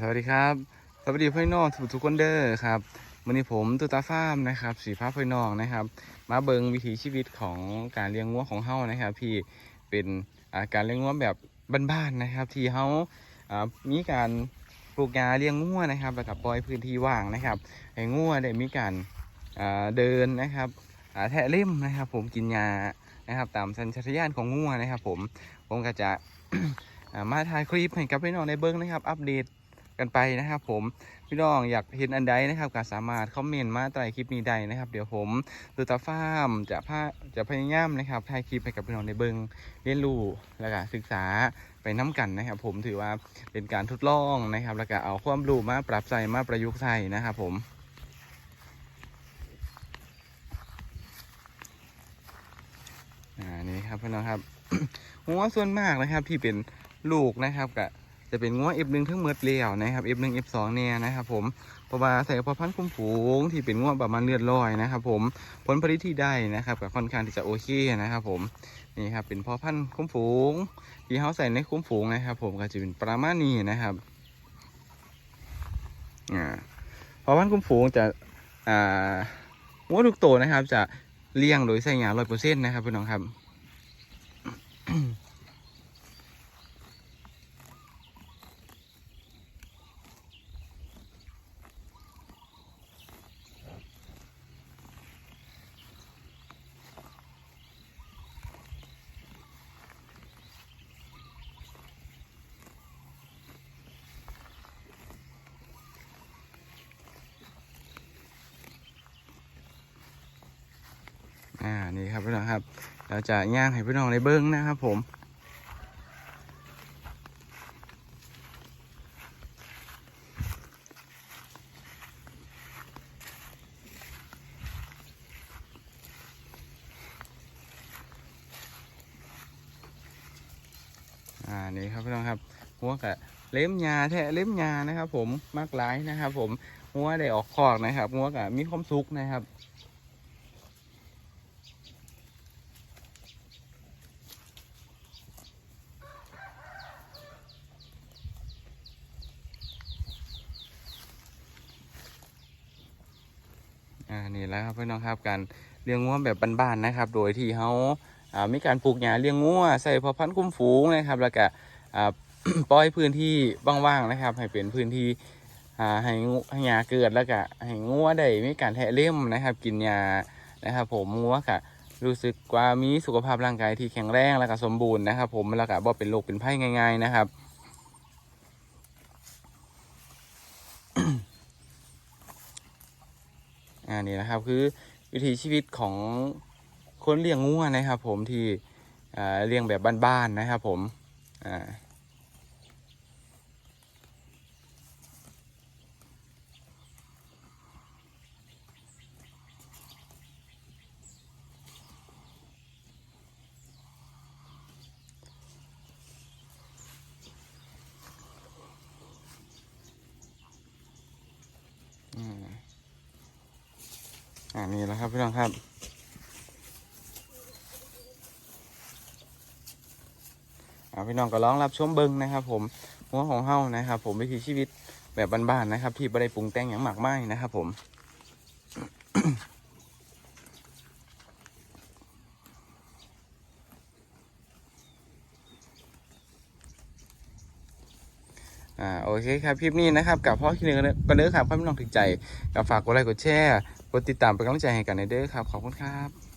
สวัสดีครับสวัสดีพี่น้องทุกทุกคนเด้อครับวันนี้ผมตุตาฟาร์มนะครับสีฟ้าพี่น้องนะครับ มาเบิงวิถีชีวิตของการเลี้ยงงัวของเฮานะครับที่เป็นาการเลี้ยงงัวแบบบ้านๆนะครับ ที่เฮาามีการปลูกหญ้าเลี้ยงงัวนะครับแล้วก็ปล่อยพื้นที่ว่างนะครับให้งัวได้มีการาเดินนะครับแทะเล่มนะครับ ผมกินหญ้านะครับ ตามสัญชาตญาณของงัวนะครับ ผมผมก็จะามาถ่ายคลิปให้กับพี่น้องในเบิ้งนะครับ อัปเดต กันไปนะครับ ผมพี่น้องอยากเห็นอันใดนะครับก็สามารถคอมเมนต์มาใต้คลิปนี้ได้นะครับ เดี๋ยวผมดูตาฟาร์มจะพาจะพยายามนะครับถ่ายคลิปให้กับพี่น้องในเบิ้งเรียนรู้แล้วก็ศึกษาไปน้กันนะครับ ผมถือว่าเป็นการทดลองนะครับ แล้วก็เอาความรู้มาปรับใส่มาประยุกต์ใส่นะครับผมอ่านี่ครับพี่น้องครับงัวส่วนมากนะครับที่เป็นลูกนะครับก็ จะเป็นงัว F1 ทั้งหมดเลี้ยวนะครับ F1 F2 เนี่ยนะครับผมเพราะว่าใส่พอพันคุ้มฝูงที่เป็นงัวประมาณเลือดลอยนะครับผมผลผลิตที่ได้นะครับก็ค่อนข้างที่จะโอเคนะครับผมนี่ครับเป็นพอพันคุ้มฝูงที่เขาใส่ในคุ้มฝูงนะครับ ผมก็จะเป็นประมาณนี้นะครับอ่าพอพันคุ้มฝูงจะอ่างัวลูกโตนะครับ จะเลี้ยงโดยใส่ยาร้อยเปอร์เซ็นต์นะครับพี่น้องครับ อ่านี่ครับพี่น้องครับ เราจะย่างให้พี่น้องในเบิ้งนะครับผมอ่านี่ครับพี่น้องครับหัวกะเล็มยาแทะเล็มยานะครับ ผมมากหลายนะครับ ผมหัวได้ออกคอกนะครับหัวกะมีความสุขนะครับ อ่านี่แล้วครับพี่น้องครับการเลี้ยงงัวแบบบ้านๆนะครับ โดยที่เขาอ่ามีการปลูกหญ้าเลี้ยงงัวใส่พอพันธุ์คุ้มฝูงนะครับ แล้วก็อ่าปล่อยพื้นที่ว่างๆนะครับ ให้เป็นพื้นที่อ่าให้งูให้หญ้าเกิดแล้วก็ให้งัวได้มีการแทะเล่มนะครับ กินหญ้านะครับผมงัวก็รู้สึกว่ามีสุขภาพร่างกายที่แข็งแรงแล้วก็สมบูรณ์นะครับ ผมแล้วก็บ่เป็นโรคเป็นไข้ง่าย ๆนะครับ อ่านี่นะครับคือวิถีชีวิตของคนเลี้ยงงัวนะครับ ผมที่เลี้ยงแบบบ้านๆนะครับ ผมอ่าอืม อ่านี่แล้วครับพี่น้องครับ อ่าพี่น้องก็ร้องรับชมเบิ้งนะครับ ผมหัวของเฮานะครับ ผมวิถีชีวิตแบบบ้านๆนะครับ ที่ไม่ได้ปรุงแต่งอย่างมากมายนะครับ ผม อ่าโอเคครับคลิปนี้นะครับกับพ่อคิดหนึ่งก็เด้อครับพ่อพี่น้องถึงใจกับฝากกดไลค์กดแชร์กดติดตามเป็นกำลังใจให้กันในเด้อครับขอบคุณครับ